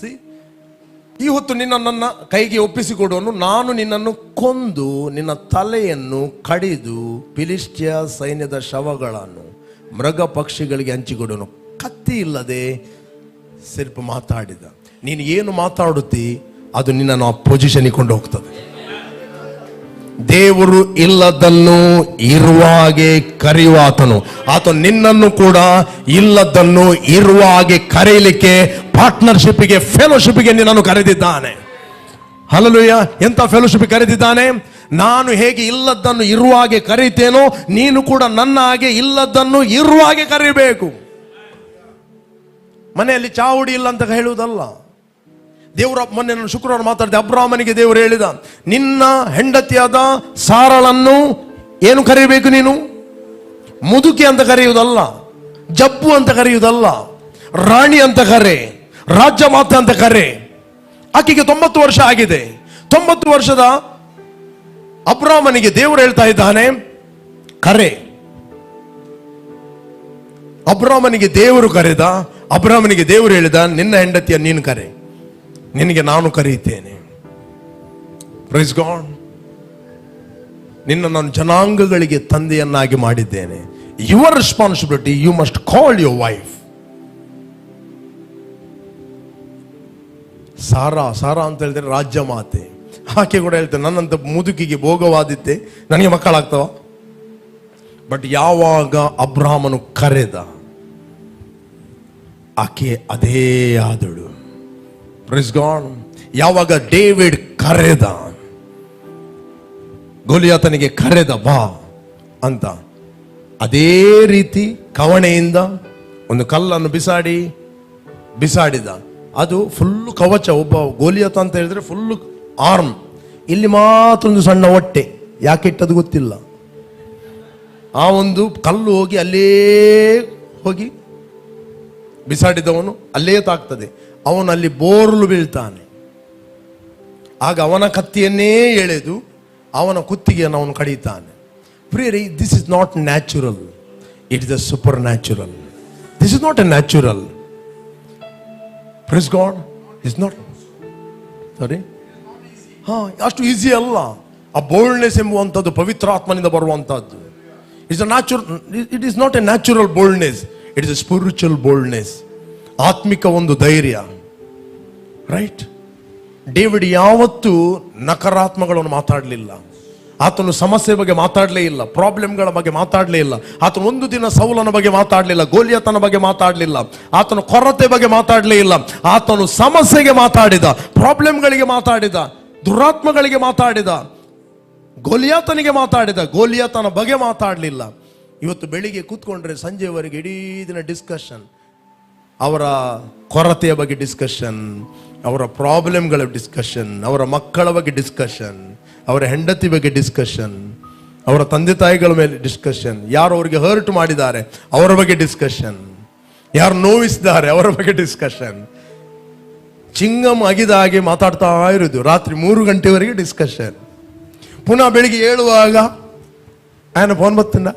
See? ಈ ಹೊತ್ತು ನಿನ್ನ ನನ್ನ ಕೈಗೆ ಒಪ್ಪಿಸಿಕೊಡುವನು, ನಾನು ನಿನ್ನನ್ನು ಕೊಂದು ನಿನ್ನ ತಲೆಯನ್ನು ಕಡಿದು ಫಿಲಿಸ್ಟಿಯ ಸೈನ್ಯದ ಶವಗಳನ್ನು ಮೃಗ ಪಕ್ಷಿಗಳಿಗೆ ಹಂಚಿಕೊಡುವನು ಕತ್ತಿ ಇಲ್ಲದೆ ಸ್ವಲ್ಪ ಮಾತಾಡಿದ ನೀನು ಏನು ಮಾತಾಡುತ್ತಿ, ಅದು ನಿನ್ನನ್ನು ಆ ಪೊಸಿಷನ್ ಕೊಂಡು ಹೋಗ್ತದೆ ದೇವರು ಇಲ್ಲದನ್ನು ಇರುವಾಗೆ ಕರೆಯುವಾತನು. ಆತ ನಿನ್ನನ್ನು ಕೂಡ ಇಲ್ಲದನ್ನು ಇರುವ ಹಾಗೆ ಕರೆಯಲಿಕ್ಕೆ ಪಾರ್ಟ್ನರ್ಶಿಪ್ಗೆ ಫೆಲೋಶಿಪ್ಗೆ ನಿನ್ನನ್ನು ಕರೆದಿದ್ದಾನೆ. ಹಲಲುಯ್ಯ ಎಂತ ಫೆಲೋಶಿಪ್ ಕರೆದಿದ್ದಾನೆ? ನಾನು ಹೇಗೆ ಇಲ್ಲದನ್ನು ಇರುವ ಹಾಗೆ ಕರೀತೇನೋ ನೀನು ಕೂಡ ನನ್ನ ಹಾಗೆ ಇಲ್ಲದನ್ನು ಇರುವ ಹಾಗೆ ಕರೀಬೇಕು ಮನೆಯಲ್ಲಿ ಚಾವುಡಿ ಇಲ್ಲ ಅಂತ ಹೇಳುವುದಲ್ಲ. ದೇವರ ಮೊನ್ನೆ ನಾನು ಶುಕ್ರವಾರ ಮಾತಾಡಿದೆ, ಅಬ್ರಾಹ್ಮನಿಗೆ ದೇವರು ಹೇಳಿದ, ನಿನ್ನ ಹೆಂಡತಿಯಾದ ಸಾರಳನ್ನು ಏನು ಕರೆಯಬೇಕು ನೀನು? ಮುದುಕಿ ಅಂತ ಕರೆಯುವುದಲ್ಲ ಜಬ್ಬು ಅಂತ ಕರೆಯುವುದಲ್ಲ, ರಾಣಿ ಅಂತ ಕರೆ, ರಾಜ್ಯ ಮಾತ ಅಂತ ಕರೆ. ಆಕೆಗೆ ತೊಂಬತ್ತು ವರ್ಷ ಆಗಿದೆ. ತೊಂಬತ್ತು ವರ್ಷದ ಅಬ್ರಾಹ್ಮನಿಗೆ ದೇವರು ಹೇಳ್ತಾ ಇದ್ದಾನೆ, ಕರೆ. ಅಬ್ರಾಹ್ಮನಿಗೆ ದೇವರು ಕರೆದ, ಅಬ್ರಾಹ್ಮನಿಗೆ ದೇವರು ಹೇಳಿದ, ನಿನ್ನ ಹೆಂಡತಿಯ ನೀನು ಕರೆ. ನಿನಗೆ ನಾನು ಕರೆಯುತ್ತೇನೆ ಪ್ರೈಸ್ ಗಾಡ್ ನಿನ್ನ ನಾನು ಜನಾಂಗಗಳಿಗೆ ತಂದೆಯನ್ನಾಗಿ ಮಾಡಿದ್ದೇನೆ. Your responsibility you must call your wife Sarah Sarah ಅಂತ ಹೇಳಿದ್ರೆ ರಾಜ್ಯ ಮಾತೆ. ಆಕೆ ಕೂಡ ಹೇಳ್ತೇನೆ ನನ್ನಂತ ಮುದುಕಿಗೆ ಭೋಗವಾದಿತ್ತೆ. ನನಗೆ ಮಕ್ಕಳಾಗ್ತವ? ಬಟ್ ಯಾವಾಗ ಅಬ್ರಾಹ್ಮನು ಕರೆದ, ಆಕೆ ಅದೇ ಆದಳು. ಪ್ರೆಸ್ ಗಾಡ್ ಯಾವಾಗ ಡೇವಿಡ್ ಕರೆದ, ಗೋಲಿಯಾತನಿಗೆ ಕರೆದ ಬಾ ಅಂತ, ಅದೇ ರೀತಿ ಕವಣೆಯಿಂದ ಒಂದು ಕಲ್ಲನ್ನು ಬಿಸಾಡಿ, ಬಿಸಾಡಿದ. ಅದು ಫುಲ್ಲು ಕವಚ, ಒಬ್ಬ ಗೋಲಿಯಾತ ಅಂತ ಹೇಳಿದ್ರೆ ಫುಲ್ಲು ಆರ್ಮ್ ಇಲ್ಲಿ ಮಾತ್ರ ಒಂದು ಸಣ್ಣ ಹೊಟ್ಟೆ, ಯಾಕೆ ಇಟ್ಟದು ಗೊತ್ತಿಲ್ಲ. ಆ ಒಂದು ಕಲ್ಲು ಹೋಗಿ ಅಲ್ಲೇ ಹೋಗಿ ಬಿಸಾಡಿದವನು, ಅಲ್ಲೇ ತಾಗ್ತದೆ. ಅವನು ಅಲ್ಲಿ ಬೋರ್ಲು ಬೀಳ್ತಾನೆ. ಆಗ ಅವನ ಕತ್ತಿಯನ್ನೇ ಎಳೆದು ಅವನ ಕುತ್ತಿಗೆಯನ್ನು ಅವನು ಕಡಿತಾನೆ. ಪ್ರಿಯರಿ this is not natural it is a supernatural this is not a natural ಪ್ರಿಸ್ God is not sorry ಹಾ, ಅಷ್ಟು ಈಸಿ ಅಲ್ಲ. ಆ ಬೋಲ್ಡ್ನೆಸ್ ಎಂಬುವಂಥದ್ದು, ಪವಿತ್ರಾತ್ಮನಿಂದ ಬರುವಂಥದ್ದು. It's a natural it is not a natural boldness it is a spiritual boldness ಆತ್ಮಿಕ ಒಂದು ಧೈರ್ಯ. ರೈಟ್ ಡೇವಿಡ್ ಯಾವತ್ತೂ ನಕಾರಾತ್ಮಗಳನ್ನು ಮಾತಾಡಲಿಲ್ಲ. ಆತನು ಸಮಸ್ಯೆ ಬಗ್ಗೆ ಮಾತಾಡಲೇ ಇಲ್ಲ, ಪ್ರಾಬ್ಲಮ್ಗಳ ಬಗ್ಗೆ ಮಾತಾಡಲೇ ಇಲ್ಲ. ಆತನು ಒಂದು ದಿನ ಸೌಲನ ಬಗ್ಗೆ ಮಾತಾಡಲಿಲ್ಲ, ಗೋಲಿಯತನ ಬಗ್ಗೆ ಮಾತಾಡಲಿಲ್ಲ. ಆತನು ಕೊರತೆ ಬಗ್ಗೆ ಮಾತಾಡಲೇ ಇಲ್ಲ. ಆತನು ಸಮಸ್ಯೆಗೆ ಮಾತಾಡಿದ, ಪ್ರಾಬ್ಲಮ್ಗಳಿಗೆ ಮಾತಾಡಿದ, ದುರಾತ್ಮಗಳಿಗೆ ಮಾತಾಡಿದ, ಗೋಲಿಯಾತನಿಗೆ ಮಾತಾಡಿದ, ಗೋಲಿಯಾತನ ಬಗ್ಗೆ ಮಾತಾಡಲಿಲ್ಲ. ಇವತ್ತು ಬೆಳಿಗ್ಗೆ ಕೂತ್ಕೊಂಡ್ರೆ ಸಂಜೆವರೆಗೆ ಇಡೀ ದಿನ ಡಿಸ್ಕಷನ್ ಅವರ ಕೊರತೆಯ ಬಗ್ಗೆ ಡಿಸ್ಕಷನ್ ಅವರ ಪ್ರಾಬ್ಲಮ್ಗಳ ಡಿಸ್ಕಷನ್ ಅವರ ಮಕ್ಕಳ ಬಗ್ಗೆ ಡಿಸ್ಕಷನ್ ಅವರ ಹೆಂಡತಿ ಬಗ್ಗೆ ಡಿಸ್ಕಷನ್ ಅವರ ತಂದೆ ತಾಯಿಗಳ ಮೇಲೆ ಡಿಸ್ಕಷನ್ ಯಾರು ಅವರಿಗೆ ಹರ್ಟ್ ಮಾಡಿದ್ದಾರೆ, ಅವರ ಬಗ್ಗೆ ಡಿಸ್ಕಷನ್ ಯಾರು ನೋವಿಸಿದ್ದಾರೆ, ಅವರ ಬಗ್ಗೆ ಡಿಸ್ಕಷನ್ ಚಿಂಗಮ್ ಅಗಿದ ಹಾಗೆ ಮಾತಾಡ್ತಾ ಇರೋದು ರಾತ್ರಿ ಮೂರು ಗಂಟೆವರೆಗೆ ಡಿಸ್ಕಷನ್ ಪುನಃ ಬೆಳಿಗ್ಗೆ ಏಳುವಾಗ ಆಯ್ನ ಫೋನ್ ಬತ್ತಿನ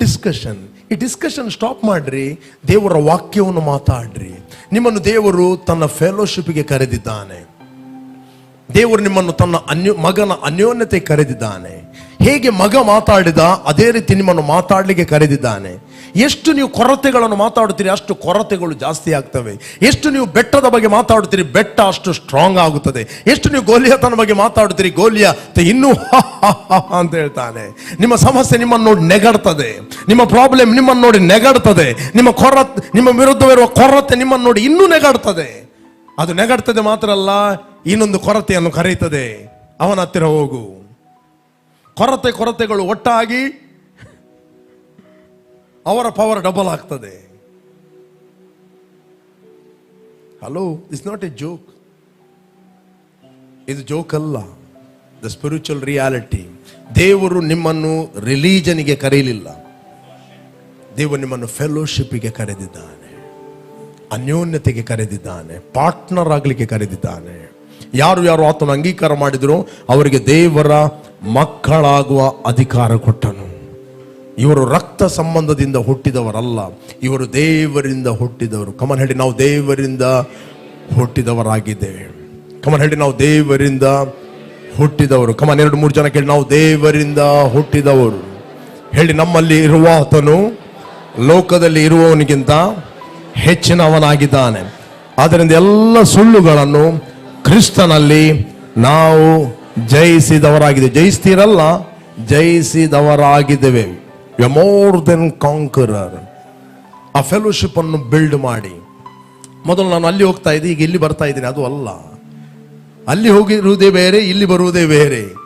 ಡಿಸ್ಕಷನ್ ಈ ಡಿಸ್ಕಷನ್ ಸ್ಟಾಪ್ ಮಾಡ್ರಿ, ದೇವರ ವಾಕ್ಯವನ್ನು ಮಾತಾಡ್ರಿ. ನಿಮ್ಮನ್ನು ದೇವರು ತನ್ನ ಫೆಲೋಶಿಪ್ಗೆ ಕರೆದಿದ್ದಾನೆ. ದೇವರು ನಿಮ್ಮನ್ನು ತನ್ನ ಅನ್ಯೋ, ಮಗನ ಅನ್ಯೋನ್ಯತೆ ಕರೆದಿದ್ದಾನೆ. ಹೇಗೆ ಮಗ ಮಾತಾಡಿದ, ಅದೇ ರೀತಿ ನಿಮ್ಮನ್ನು ಮಾತಾಡಲಿಕ್ಕೆ ಕರೆದಿದ್ದಾನೆ. ಎಷ್ಟು ನೀವು ಕೊರತೆಗಳನ್ನು ಮಾತಾಡುತ್ತೀರಿ, ಅಷ್ಟು ಕೊರತೆಗಳು ಜಾಸ್ತಿ ಆಗ್ತವೆ. ಎಷ್ಟು ನೀವು ಬೆಟ್ಟದ ಬಗ್ಗೆ ಮಾತಾಡುತ್ತೀರಿ, ಬೆಟ್ಟ ಅಷ್ಟು ಸ್ಟ್ರಾಂಗ್ ಆಗುತ್ತದೆ. ಎಷ್ಟು ನೀವು ಗೋಲಿಯತನ ಬಗ್ಗೆ ಮಾತಾಡುತ್ತೀರಿ, ಗೋಲಿಯ ಇನ್ನೂ ಅಂತ ಹೇಳ್ತಾನೆ. ನಿಮ್ಮ ಸಮಸ್ಯೆ ನಿಮ್ಮನ್ನು ನೋಡಿ ನೆಗಡ್ತದೆ. ನಿಮ್ಮ ಪ್ರಾಬ್ಲಮ್ ನಿಮ್ಮನ್ನು ನೋಡಿ ನೆಗಡ್ತದೆ. ನಿಮ್ಮ ಕೊರತೆ, ನಿಮ್ಮ ವಿರುದ್ಧವಿರುವ ಕೊರತೆ ನಿಮ್ಮನ್ನು ನೋಡಿ ಇನ್ನೂ ನೆಗಡ್ತದೆ. ಅದು ನೆಗಡ್ತದೆ ಮಾತ್ರ ಅಲ್ಲ, ಇನ್ನೊಂದು ಕೊರತೆಯನ್ನು ಕರೆಯುತ್ತದೆ. ಅವನ ಹತ್ತಿರ ಹೋಗು. ಕೊರತೆ ಕೊರತೆಗಳು ಒಟ್ಟಾಗಿ ಅವರ ಪವರ್ ಡಬಲ್ ಆಗ್ತದೆ. Hello is not a joke ಇದು ಜೋಕ್ ಅಲ್ಲ. ದ ಸ್ಪಿರಿಚುವಲ್ ರಿಯಾಲಿಟಿ ದೇವರು ನಿಮ್ಮನ್ನು ರಿಲೀಜನಿಗೆ ಕರೀಲಿಲ್ಲ. ದೇವರು ನಿಮ್ಮನ್ನು ಫೆಲೋಶಿಪ್ಗೆ ಕರೆದಿದ್ದಾನೆ. ಅನ್ಯೋನ್ಯತೆಗೆ ಕರೆದಿದ್ದಾನೆ. ಪಾರ್ಟ್ನರ್ ಆಗಲಿಕ್ಕೆ ಕರೆದಿದ್ದಾನೆ. ಯಾರು ಯಾರು ಆತನ ಅಂಗೀಕಾರ ಮಾಡಿದ್ರು ಅವರಿಗೆ ದೇವರ ಮಕ್ಕಳಾಗುವ ಅಧಿಕಾರ ಕೊಟ್ಟನು. ಇವರು ರಕ್ತ ಸಂಬಂಧದಿಂದ ಹುಟ್ಟಿದವರಲ್ಲ, ಇವರು ದೇವರಿಂದ ಹುಟ್ಟಿದವರು. ಕಮನ್ ಹೇಳಿ, ನಾವು ದೇವರಿಂದ ಹುಟ್ಟಿದವರಾಗಿದ್ದೇವೆ. ಕಮನ್ ಹೇಳಿ, ನಾವು ದೇವರಿಂದ ಹುಟ್ಟಿದವರು. ಕಮನ್ ಎರಡು, ಮೂರು ಜನ ಕೇಳಿ, ನಾವು ದೇವರಿಂದ ಹುಟ್ಟಿದವರು. ಹೇಳಿ, ನಮ್ಮಲ್ಲಿ ಇರುವ ಲೋಕದಲ್ಲಿ ಇರುವವನಿಗಿಂತ ಹೆಚ್ಚಿನವನಾಗಿದ್ದಾನೆ. ಆದ್ದರಿಂದ ಎಲ್ಲ ಸುಳ್ಳುಗಳನ್ನು ಕ್ರಿಸ್ತನಲ್ಲಿ ನಾವು ಜಯಿಸಿದವರಾಗಿದೆ. ಜಯಿಸ್ತೀರಲ್ಲ? ಜಯಿಸಿದವರಾಗಿದ್ದೇವೆ. ಯು ಮೋರ್ ದೆನ್ ಕಾಂಕರರ್ ಆ ಫೆಲೋಶಿಪ್ ಅನ್ನು ಬಿಲ್ಡ್ ಮಾಡಿ. ಮೊದಲು ನಾನು ಅಲ್ಲಿ ಹೋಗ್ತಾ ಇದ್ದೆ, ಈಗ ಇಲ್ಲಿ ಬರ್ತಾ ಇದ್ದೀನಿ. ಅದು ಅಲ್ಲ. ಅಲ್ಲಿ ಹೋಗಿರುವುದೇ ಬೇರೆ, ಇಲ್ಲಿ ಬರುವುದೇ ಬೇರೆ.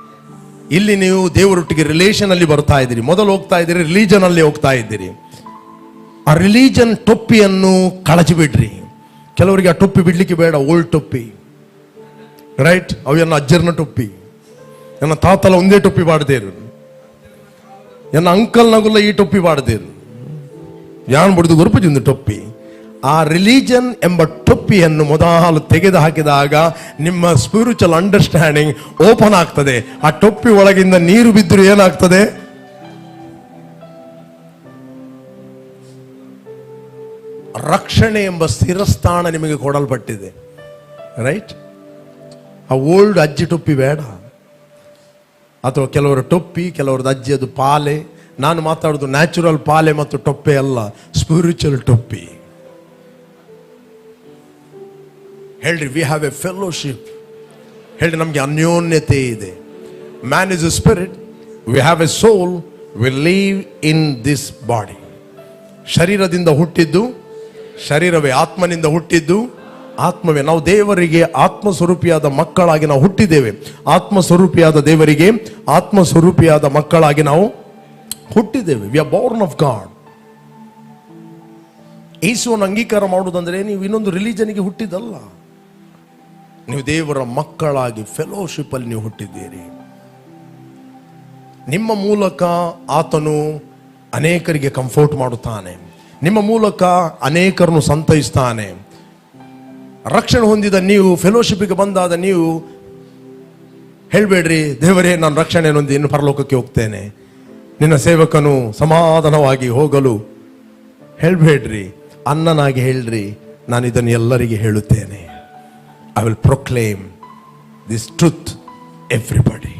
ಇಲ್ಲಿ ನೀವು ದೇವರೊಟ್ಟಿಗೆ ರಿಲೇಷನ್ ಅಲ್ಲಿ ಬರ್ತಾ ಇದ್ದೀರಿ. ಮೊದಲು ಹೋಗ್ತಾ ಇದ್ದೀರಿ ರಿಲೀಜನ್ ಅಲ್ಲಿ ಹೋಗ್ತಾ ಇದ್ದೀರಿ. ಆ ರಿಲೀಜನ್ ಟೊಪ್ಪಿಯನ್ನು ಕಳಚಿ ಬಿಡ್ರಿ ಕೆಲವರಿಗೆ ಆ ಟೊಪ್ಪಿ ಬಿಡ್ಲಿಕ್ಕೆ ಬೇಡ ಓಲ್ಡ್ ಟೊಪ್ಪಿ. ರೈಟ್ ಅವೆಲ್ಲ ಅಜ್ಜರನ ಟೊಪ್ಪಿ. ನನ್ನ ತಾತಲ ಒಂದೇ ಟೊಪ್ಪಿ ಬಾಡ್ದೇರು ನನ್ನ ಅಂಕಲ್ ನಗುಲ್ಲ ಈ ಟೊಪ್ಪಿ ಬಾಡ್ದೇರು ಯಾನ್ ಬಡಿದು ಗುರುಪಜಿಂದು ಟೊಪ್ಪಿ. ಆ ರಿಲಿಜನ್ ಎಂಬ ಟೊಪ್ಪಿಯನ್ನು ಮೊದಲು ತೆಗೆದು ಹಾಕಿದಾಗ ನಿಮ್ಮ ಸ್ಪಿರಿಚುವಲ್ ಅಂಡರ್ಸ್ಟ್ಯಾಂಡಿಂಗ್ ಓಪನ್ ಆಗ್ತದೆ. ಆ ಟೊಪ್ಪಿ ಒಳಗಿಂದ ನೀರು ಬಿದ್ದರೂ ಏನಾಗ್ತದೆ? ರಕ್ಷಣೆ ಎಂಬ ಸ್ಥಿರಸ್ಥಾನ ನಿಮಗೆ ಕೊಡಲ್ಪಟ್ಟಿದೆ. ರೈಟ್ ಆ ಓಲ್ಡ್ ಅಜ್ಜಿ ಟೊಪ್ಪಿ ಬೇಡ. ಅಥವಾ ಕೆಲವರ ಟೊಪ್ಪಿ, ಕೆಲವರದ್ದು ಅಜ್ಜಿಯದು ಪಾಲೆ. ನಾನು ಮಾತಾಡೋದು ನ್ಯಾಚುರಲ್ ಪಾಲೆ ಮತ್ತು ಟೊಪ್ಪೆ ಅಲ್ಲ ಸ್ಪಿರಿಚುವಲ್ ಟೊಪ್ಪಿ. ಹೇಳ್ರಿ ವಿ ಹ್ಯಾವ್ ಎ ಫೆಲೋಶಿಪ್ ಹೇಳ್ರಿ, ನಮಗೆ ಅನ್ಯೋನ್ಯತೆ ಇದೆ. Man is a spirit we have a soul we live in this body ಶರೀರದಿಂದ ಹುಟ್ಟಿದ್ದು, ಶರೀರವೇ ಆತ್ಮನಿಂದ ಹುಟ್ಟಿದ್ದು ಆತ್ಮವೇ, ನಾವು ದೇವರಿಗೆ ಆತ್ಮ ಸ್ವರೂಪಿಯಾದ ಮಕ್ಕಳಾಗಿ ನಾವು ಹುಟ್ಟಿದ್ದೇವೆ. ಆತ್ಮ ಸ್ವರೂಪಿಯಾದ ದೇವರಿಗೆ ಆತ್ಮ ಸ್ವರೂಪಿಯಾದ ಮಕ್ಕಳಾಗಿ ನಾವು ಹುಟ್ಟಿದ್ದೇವೆ. We are born of God ಯೇಸುವನ್ನು ಅಂಗೀಕಾರ ಮಾಡುವುದಂದ್ರೆ ನೀವು ಇನ್ನೊಂದು ರಿಲಿಜನ್ಗೆ ಹುಟ್ಟಿದ್ದಲ್ಲ. ನೀವು ದೇವರ ಮಕ್ಕಳಾಗಿ ಫೆಲೋಶಿಪ್ ಅಲ್ಲಿ ನೀವು ಹುಟ್ಟಿದ್ದೀರಿ. ನಿಮ್ಮ ಮೂಲಕ ಆತನು ಅನೇಕರಿಗೆ ಕಂಫರ್ಟ್ ಮಾಡುತ್ತಾನೆ. ನಿಮ್ಮ ಮೂಲಕ ಅನೇಕರನ್ನು ಸಂತೈಸ್ತಾನೆ. ರಕ್ಷಣೆ ಹೊಂದಿದ ನೀವು ಫೆಲೋಶಿಪ್ಗೆ ಬಂದಾದ ನೀವು, ಹೇಳಬೇಡ್ರಿ, ದೇವರೇ, ನಾನು ರಕ್ಷಣೆ ಹೊಂದಿ ಇನ್ನು ಪರಲೋಕಕ್ಕೆ ಹೋಗ್ತೇನೆ. ನಿನ್ನ ಸೇವಕನು ಸಮಾಧಾನವಾಗಿ ಹೋಗಲು ಹೇಳಬೇಡ್ರಿ ಅನ್ನನಾಗಿ ಹೇಳ್ರಿ, ನಾನು ಇದನ್ನು ಎಲ್ಲರಿಗೆ ಹೇಳುತ್ತೇನೆ. I will proclaim this truth everybody